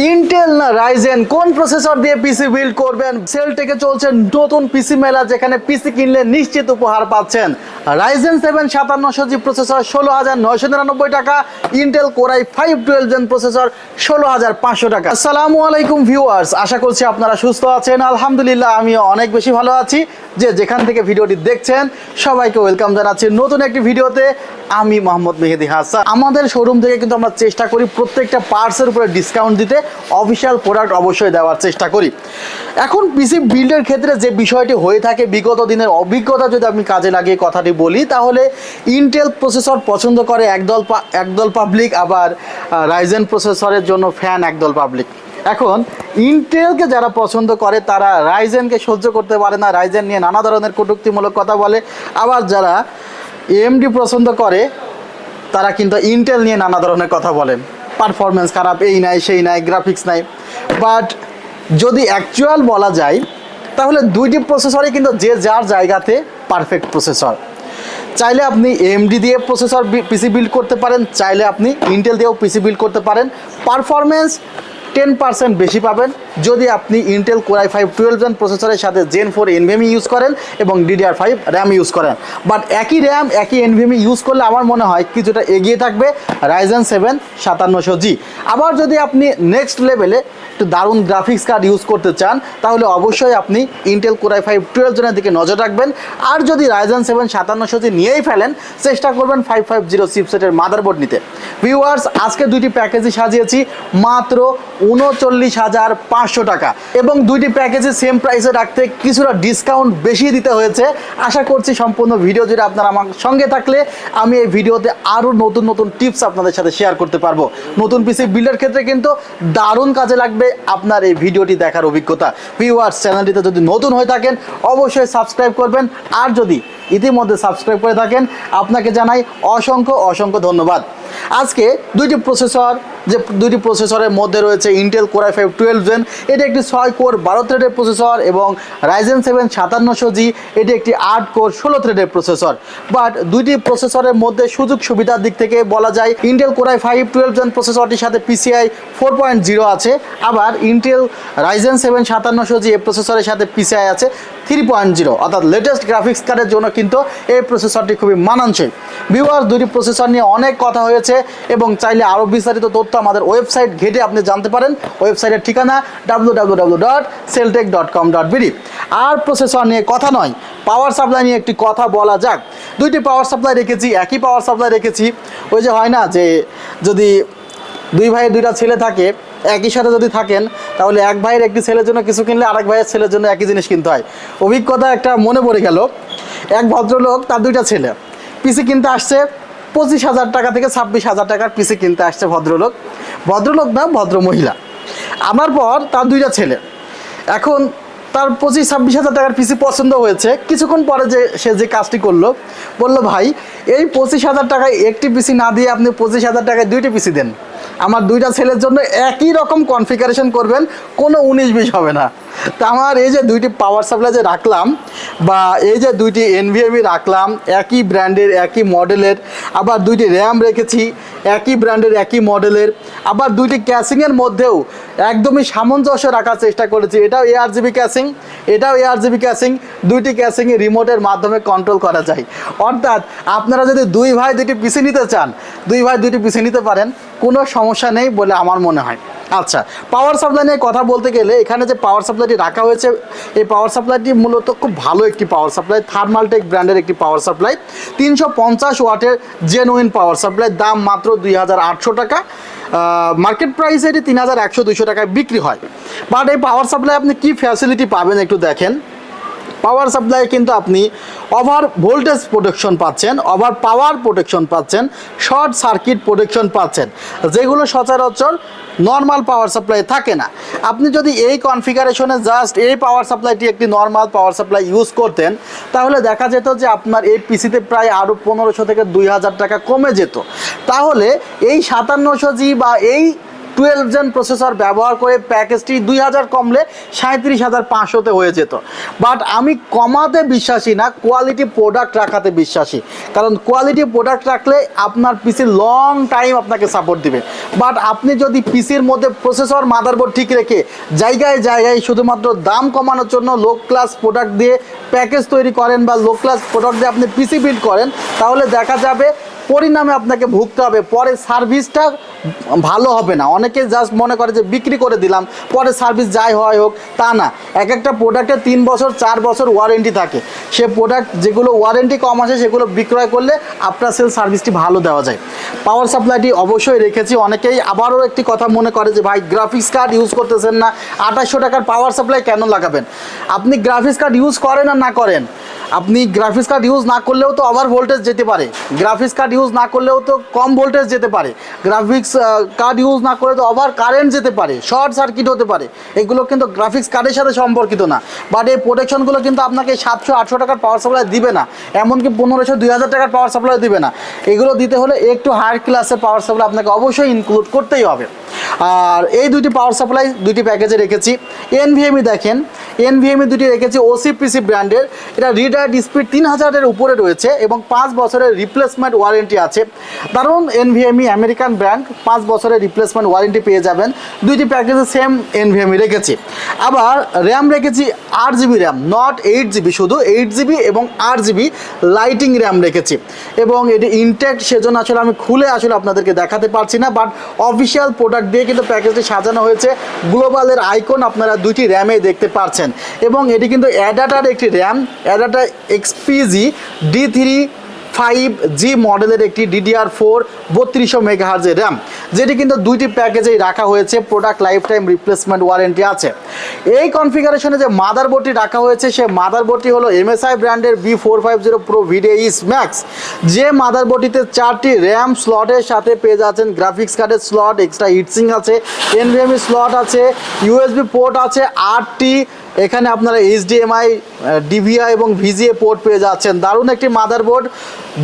Intel না Ryzen কোন processor দিয়ে পিসি বিল্ড করবেন? সেল থেকে চলছে নতুন পিসি মেলা যেখানে পিসি কিনলে নিশ্চিত উপহার পাচ্ছেন। রাইজেন সেভেন সাতান্নশো জি প্রসেসর ষোলো হাজার নয়শো নিরানব্বই টাকা Intel core i five twelve gen processor ষোলো হাজার পাঁচশো টাকা। আসসালামু আলাইকুম ভিউয়ার্স আশা করছি আপনারা সুস্থ আছেন। আলহামদুলিল্লাহ আমি অনেক বেশি ভালো আছি। যে যেখান থেকে ভিডিওটি দেখছেন, সবাইকে ওয়েলকাম জানাচ্ছি নতুন একটি ভিডিওতে। আমি মোহাম্মদ মেহেদি হাসান। আমাদের শোরুম থেকে কিন্তু আমরা চেষ্টা করি প্রত্যেকটা পার্টসের উপরে ডিসকাউন্ট দিতে। অফিসিয়াল প্রোডাক্ট অবশ্যই দেওয়ার চেষ্টা করি। এখন পিসি বিল্ডের ক্ষেত্রে যে বিষয়টি হয়ে থাকে বিগত দিনের অভিজ্ঞতা যদি আমি কাজে লাগিয়ে কথাটি বলি, তাহলে ইন্টেল প্রসেসর পছন্দ করে একদল একদল পাবলিক আবার রাইজেন প্রসেসরের জন্য ফ্যান একদল পাবলিক এখন ইন্টেলকে যারা পছন্দ করে, তারা রাইজেনকে সহ্য করতে পারে না। রাইজেন নিয়ে নানা ধরনের কটুক্তিমূলক কথা বলে। আবার যারা এমডি পছন্দ করে, তারা কিন্তু ইন্টেল নিয়ে নানা ধরনের কথা বলেন পারফরমেন্স খারাপ, এই নাই, সেই নাই গ্রাফিক্স নাই। বাট যদি অ্যাকচুয়াল বলা যায়, তাহলে দুইটি প্রসেসরই কিন্তু যে যার জায়গাতে পারফেক্ট প্রসেসর চাইলে আপনি এমডি দিয়ে প্রসেসর পিসি বিল্ড করতে পারেন, চাইলে আপনি ইন্টেল দিয়েও পিসি বিল্ড করতে পারেন। পারফরমেন্স টেন পার্সেন্ট বেশি পাবেন যদি আপনি Intel core i five twelve gen প্রসেসরের সাথে জেন ফোর এনভিএমি ইউজ করেন এবং ডিডিআর ফাইভ র্যাম ইউজ করেন। বাট একই র্যাম একই এনভিএমি ইউজ করলে আমার মনে হয় কিছুটা এগিয়ে থাকবে রাইজেন সেভেন সাতান্নশো জি আবার যদি আপনি নেক্সট লেভেলে একটু দারুণ গ্রাফিক্স কার্ড ইউজ করতে চান, তাহলে অবশ্যই আপনি ইন্টেল কোরাই ফাইভ টুয়েলভ জনের দিকে নজর রাখবেন। আর যদি রাইজেন সেভেন সাতান্নশো জি নিয়েই ফেলেন, চেষ্টা করবেন ফাইভ ফাইভ জিরো চিপসেটের মাদারবোর্ড নিতে। ভিউয়ার্স আজকে দুইটি প্যাকেজই সাজিয়েছি, মাত্র উনচল্লিশ হাজার পাঁচশো টাকা। এবং দুইটি প্যাকেজে সেম প্রাইসে রাখতে কিছুটা ডিসকাউন্ট বেশি দিতে হয়েছে। আশা করছি সম্পূর্ণ ভিডিও জুড়ে আপনারা আমার সঙ্গে থাকলে আমি এই ভিডিওতে আরও নতুন নতুন টিপস আপনাদের সাথে শেয়ার করতে পারব। নতুন পিসি বিল্ডের ক্ষেত্রে কিন্তু দারুণ কাজে লাগবে আপনার এই ভিডিওটি দেখার অভিজ্ঞতা। ভিউয়ার্স চ্যানেলটিতে যদি নতুন হয়ে থাকেন, অবশ্যই সাবস্ক্রাইব করবেন। আর যদি ইতিমধ্যে সাবস্ক্রাইব করে থাকেন। আপনাকে জানাই অসংখ্য অসংখ্য ধন্যবাদ। আজকে দুইটি প্রসেসর যে দুইটি প্রসেসরের মধ্যে রয়েছে Intel core i five twelve gen এটি একটি ছয় কোর বারো থ্রেডের প্রসেসর এবং রাইজেন সেভেন সাতান্নশো জি এটি একটি আট কোর ষোলো থ্রেডের প্রসেসর বাট দুইটি প্রসেসরের মধ্যে সুযোগ সুবিধার দিক থেকে বলা যায় Intel core i five twelve gen প্রসেসরটির সাথে পিসিআই ফোর পয়েন্ট জিরো আছে। আবার ইন্টেল রাইজেন সেভেন সাতান্নশো জি এই প্রসেসরের সাথে পিসিআই আছে। Three point zero. অর্থাৎ লেটেস্ট গ্রাফিক্স কার্ডের জন্য কিন্তু এই প্রসেসরটি খুবই মানানসই। ভিউয়ার দুটি প্রসেসর নিয়ে অনেক কথা হয়েছে এবং চাইলে আরও বিস্তারিত তথ্য আমাদের ওয়েবসাইট ঘেটে আপনি জানতে পারেন। ওয়েবসাইটের ঠিকানা W W W dot Celltech dot com dot BD আর প্রসেসর নিয়ে কথা নয় পাওয়ার সাপ্লাই নিয়ে একটি কথা বলা যাক। দুইটি পাওয়ার সাপ্লাই রেখেছি, একই পাওয়ার সাপ্লাই রেখেছি। ওই যে হয় না যে যদি দুই ভাইয়ের দুইটা ছেলে থাকে একই সাথে যদি থাকেন, তাহলে এক ভাইয়ের একটি ছেলের জন্য কিছু কিনলে আরেক ভাইয়ের ছেলের জন্য একই জিনিস কিনতে হয়। অভিজ্ঞতা একটা মনে পড়ে গেল। এক ভদ্রলোক, তার দুইটা ছেলে। পিসি কিনতে আসছে, পঁচিশ হাজার টাকা থেকে ছাব্বিশ হাজার টাকার পিসি কিনতে আসছে ভদ্রলোক। ভদ্রলোক না ভদ্র মহিলা আমার পর তার দুইটা ছেলে। এখন তার পঁচিশ, ছাব্বিশ হাজার টাকার পিসি পছন্দ হয়েছে। কিছুক্ষণ পরে যে সে যে কাজটি করল, বলল, ভাই, এই পঁচিশ হাজার টাকায় একটি পিসি না দিয়ে আপনি পঁচিশ হাজার টাকায় দুইটি পিসি দেন। আমার দুইটা ছেলের জন্য একই রকম কনফিগারেশন করবেন কোনো উনিশ বিশ হবে না। তা আমার এই যে দুইটি পাওয়ার সাপ্লাই যে রাখলাম বা এই যে দুইটি এনভিএমি রাখলাম, একই ব্র্যান্ডের একই মডেলের আবার দুইটি র্যাম রেখেছি, একই ব্র্যান্ডের একই মডেলের আবার দুইটি ক্যাসিংয়ের মধ্যেও একদমই সামঞ্জস্য রাখার চেষ্টা করেছি। এটাও এআর জিবি ক্যাসিং এটাও এআর জিবি ক্যাসিং দুইটি ক্যাসিংয়ে রিমোটের মাধ্যমে কন্ট্রোল করা যায়। অর্থাৎ আপনারা যদি দুই ভাই দুইটি পিসি নিতে চান, দুই ভাই দুইটি পিসি নিতে পারেন, কোনো সমস্যা নেই বলে আমার মনে হয়। আচ্ছা পাওয়ার সাপ্লাই নিয়ে কথা বলতে গেলে এখানে যে পাওয়ার সাপ্লাইটি রাখা হয়েছে, এই পাওয়ার সাপ্লাইটি মূলত খুব ভালো একটি পাওয়ার সাপ্লাই থার্মালটেক ব্র্যান্ডের একটি পাওয়ার সাপ্লাই তিনশো পঞ্চাশ ওয়াটের জেনুইন পাওয়ার সাপ্লাই দাম মাত্র দুই হাজার আটশো টাকা। মার্কেট প্রাইসে এটি তিন হাজার একশো টাকায় বিক্রি হয়। বাট এই পাওয়ার সাপ্লাই আপনি কী ফ্যাসিলিটি পাবেন একটু দেখেন। পাওয়ার সাপ্লাই কিন্তু আপনি ওভার ভোল্টেজ প্রোটেকশন পাচ্ছেন, ওভার পাওয়ার প্রোটেকশন পাচ্ছেন, শর্ট সার্কিট প্রোটেকশন পাচ্ছেন, যেগুলো সচরাচর নর্মাল পাওয়ার সাপ্লাই থাকে না। আপনি যদি এই কনফিগারেশনে জাস্ট এই পাওয়ার সাপ্লাইটি একটি নর্মাল পাওয়ার সাপ্লাই ইউজ করতেন, তাহলে দেখা যেত যে আপনার এই পিসিতে প্রায় আরও পনেরোশো থেকে দুই হাজার টাকা কমে যেত। তাহলে এই সাতান্নশো জি বা এই টুয়েলভ জেন প্রসেসর ব্যবহার করে প্যাকেজটি দুই হাজার কমলে সাঁত্রিশ হাজার পাঁচশোতে হয়ে যেত। বাট আমি কমাতে বিশ্বাসী না কোয়ালিটি প্রোডাক্ট রাখাতে বিশ্বাসী। কারণ কোয়ালিটি প্রোডাক্ট রাখলে আপনার পিসি লং টাইম আপনাকে সাপোর্ট দিবে। বাট আপনি যদি পিসির মধ্যে প্রসেসর মাদারবোর্ড ঠিক রেখে জায়গায় জায়গায় শুধুমাত্র দাম কমানোর জন্য লো ক্লাস প্রোডাক্ট দিয়ে প্যাকেজ তৈরি করেন বা লো ক্লাস প্রোডাক্ট দিয়ে আপনি পিসি বিল্ড করেন, তাহলে দেখা যাবে পরিণামে আপনাকে ভুগতে হবে। পরে সার্ভিসটা ভালো হবে না। অনেকে জাস্ট মনে করে যে বিক্রি করে দিলাম, পরে সার্ভিস যাই হয় হোক, তা না। এক একটা প্রোডাক্টে তিন বছর, চার বছর ওয়ারেন্টি থাকে। সে প্রোডাক্ট যেগুলো ওয়ারেন্টি কম আসে সেগুলো বিক্রয় করলে আপনার সেল সার্ভিসটি ভালো দেওয়া যায়। পাওয়ার সাপ্লাইটি অবশ্যই রেখেছি। অনেকেই আবারও একটি কথা মনে করে যে, ভাই গ্রাফিক্স কার্ড ইউজ করতেছেন না। আঠাশশো টাকার পাওয়ার সাপ্লাই কেন লাগাবেন? আপনি গ্রাফিক্স কার্ড ইউজ করেন আর না করেন। আপনি গ্রাফিক্স কার্ড ইউজ না করলেও তো ওভার ভোল্টেজ যেতে পারে। গ্রাফিক্স কার্ড ইউজ না করলেও তো কম ভোল্টেজ যেতে পারে। গ্রাফিক্স কার্ড ইউজ না করে তো ওভার কারেন্ট যেতে পারে শর্ট সার্কিট হতে পারে। এগুলো কিন্তু গ্রাফিক্স কার্ডের সাথে সম্পর্কিত না। বাট এই প্রোটেকশনগুলো কিন্তু আপনাকে সাতশো, আটশো টাকার পাওয়ার সাপ্লাই দিবে না। এমনকি পনেরোশো, দুই হাজার টাকার পাওয়ার সাপ্লাই দিবে না। এগুলো দিতে হলে একটু হায়ার ক্লাসের পাওয়ার সাপ্লাই আপনাকে অবশ্যই ইনক্লুড করতেই হবে। আর এই দুটি পাওয়ার সাপ্লাই দুটি প্যাকেজে রেখেছি। এনভিএমই দেখেন। এনভিএমই দুটি রেখেছি ওসিপিসি ব্র্যান্ডের এটা রিডার্ড স্পিড তিন হাজারের উপরে রয়েছে এবং পাঁচ বছরের রিপ্লেসমেন্ট ওয়ারেন্টি আছে। কারণ এনভিএমই আমেরিকান ব্র্যান্ড পাঁচ বছরের রিপ্লেসমেন্ট ওয়ারেন্টি পেয়ে যাবেন। দুইটি প্যাকেজে সেম এনভিএমই রেখেছি। আবার র্যাম রেখেছি আট GB RAM not eight GB শুধু এইট জিবি এবং আট জিবি লাইটিং র্যাম রেখেছি। এবং এটি ইনটেক্ট সেজন্য আসলে আমি খুলে আসলে আপনাদেরকে দেখাতে পারছি না বাট অফিসিয়াল প্রোডাক্ট দিয়ে কিন্তু প্যাকেজটি সাজানো হয়েছে। গ্লোবালের আইকন আপনারা দুইটি র্যামে দেখতে পাচ্ছেন এবং এটি কিন্তু অ্যাডাটার একটি RAM ADATA XPG D three five G মডেলের একটি ডিডিআর ফোর বত্রিশশো মেগাহার্জের র্যাম যেটি কিন্তু দুইটি প্যাকেজেই রাখা হয়েছে product life time replacement warranty আছে। এই কনফিগারেশনে যে মাদার মাদারবোর্ডটি রাখা হয়েছে সে মাদার মাদারবোর্ডটি হলো এমএসআই ব্র্যান্ডের B four five zero pro VDH max যে মাদার মাদারবোর্ডটিতে চারটি র্যাম স্লটের সাথে পেয়ে যাচ্ছেন গ্রাফিক্স কার্ডের স্লট এক্সট্রা হিটসিং আছে এনভিএমই স্লট আছে ইউএসবি পোর্ট আছে, আটটি এখানে আপনারা এইচডিএমআই ডিভিআই এবং ভিজিএ পোর্ট পেয়ে যাচ্ছেন। দারুণ একটি মাদারবোর্ড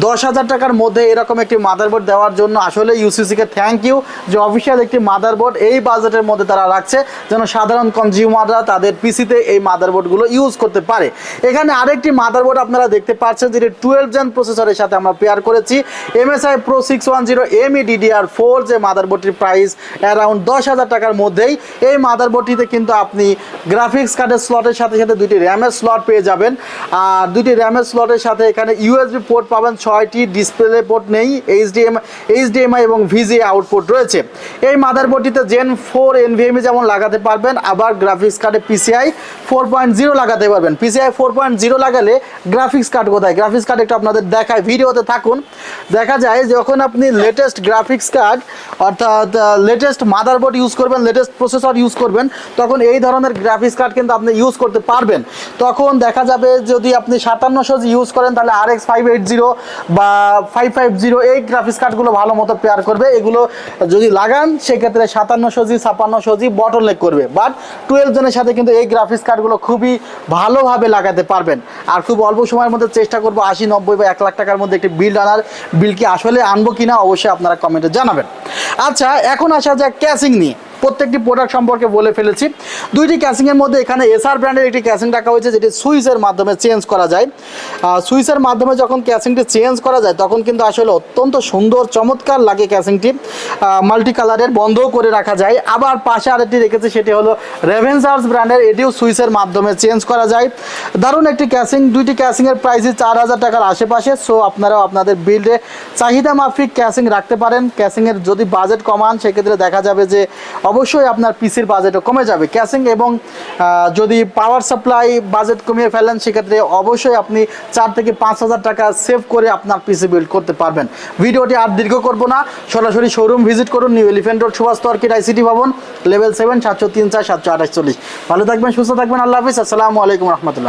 দশ হাজার টাকার মধ্যে এরকম একটি মাদারবোর্ড দেওয়ার জন্য আসলে ইউসিসিকে থ্যাংক ইউ যে অফিসিয়াল একটি মাদারবোর্ড এই বাজেটের মধ্যে তারা রাখছে, যেন সাধারণ কনজিউমাররা তাদের পিসিতে এই মাদারবোর্ডগুলো ইউজ করতে পারে। এখানে আরেকটি মাদারবোর্ড আপনারা দেখতে পাচ্ছেন, যেটি টুয়েলভ জেন প্রসেসরের সাথে আমরা পেয়ার করেছি। MSI pro six one zero M E DDR four যে মাদারবোর্ডটির প্রাইস অ্যারাউন্ড দশ হাজার টাকার মধ্যেই। এই মাদারবোর্ডটিতে কিন্তু আপনি গ্রাফিক্স কার্ডের স্লটের সাথে সাথে দুইটি র্যামের স্লট পেয়ে যাবেন। আর দুইটি র্যামের স্লটের সাথে এখানে ইউএসবি পোর্ট পাবেন, ছয়টি ডিসপ্লে পোর্ট নেই এইচডিএম এইচডিএমআই এবং ভিজি আউটপুট রয়েছে। এই মাদারবোর্ডটিতে জেন ফোর এনভিএমই যেমন লাগাতে পারবেন, আবার গ্রাফিক্স কার্ডে পিসিআই ফোর পয়েন্ট জিরো লাগাতে পারবেন। পিসিআই ফোর পয়েন্ট জিরো লাগালে গ্রাফিক্স কার্ড কোথায়? গ্রাফিক্স কার্ড একটু আপনাদের দেখায়, ভিডিওতে থাকুন। দেখা যায় যখন আপনি লেটেস্ট গ্রাফিক্স কার্ড অর্থাৎ লেটেস্ট মাদারবোর্ড ইউজ করবেন লেটেস্ট প্রসেসর ইউজ করবেন, তখন এই ধরনের গ্রাফিক্স কার্ড কিন্তু আপনি ইউজ করতে পারবেন। তখন দেখা যাবে যদি আপনি সাতান্নশো ইউজ করেন, তাহলে R X five eight zero বা ফাইভ ফাইভ জিরো এই গ্রাফিক্স কার্ডগুলো ভালো মতো পেয়ার করবে। এগুলো যদি লাগান, সেক্ষেত্রে সাতান্নশো জি, ছাপান্নশো জি বটল লেক করবে। বাট টুয়েলভ জনের সাথে কিন্তু এই গ্রাফিক্স কার্ডগুলো খুবই ভালোভাবে লাগাতে পারবেন। আর খুব অল্প সময়ের মধ্যে চেষ্টা করব আশি, নব্বই বা এক লাখ টাকার মধ্যে একটি বিল আনার। বিল কি আসলে আনব কিনা, অবশ্যই আপনারা কমেন্টে জানাবেন। আচ্ছা এখন আসা যাক ক্যাশিং নিয়ে। প্রত্যেকটি প্রোডাক্ট সম্পর্কে বলে ফেলেছি। দুইটি ক্যাসিংয়ের মধ্যে এখানে এসআর ব্র্যান্ডের একটি ক্যাসিং রাখা হয়েছে, যেটি সুইচের মাধ্যমে চেঞ্জ করা যায়। সুইচের মাধ্যমে যখন ক্যাসিংটি চেঞ্জ করা যায়, তখন কিন্তু আসলে অত্যন্ত সুন্দর, চমৎকার লাগে ক্যাসিংটি মাল্টি কালারের বন্ধও করে রাখা যায়। আবার পাশে আরেকটি রেখেছে, সেটি হলো রেভেন্সার্স ব্র্যান্ডের এটিও সুইচের মাধ্যমে চেঞ্জ করা যায়। দারুণ একটি ক্যাসিং দুইটি ক্যাসিংয়ের প্রাইসই চার হাজার টাকার আশেপাশে সো আপনারাও আপনাদের বিল্ডে চাহিদা মাফিক ক্যাসিং রাখতে পারেন। ক্যাসিংয়ের যদি বাজেট কমান, সেক্ষেত্রে দেখা যাবে যে অবশ্যই আপনার পিসির বাজেটও কমে যাবে। ক্যাশিং এবং যদি পাওয়ার সাপ্লাই বাজেট কমিয়ে ফেলেন, সেক্ষেত্রে অবশ্যই আপনি চার থেকে পাঁচ হাজার টাকা সেভ করে আপনার পিসি বিল্ড করতে পারবেন। ভিডিওটি আর দীর্ঘ করব না। সরাসরি শোরুম ভিজিট করুন নিউ এলিফেন্ট রোড সুভাষ তর্কির আইসিটি ভবন লেভেল সেভেন সাতশো তিন চার, সাতশো আঠাশ চল্লিশ। ভালো থাকবেন, সুস্থ থাকবেন, আল্লাহ হাফিজ। আসসালামু আলাইকুম রহমতুল্লাহ।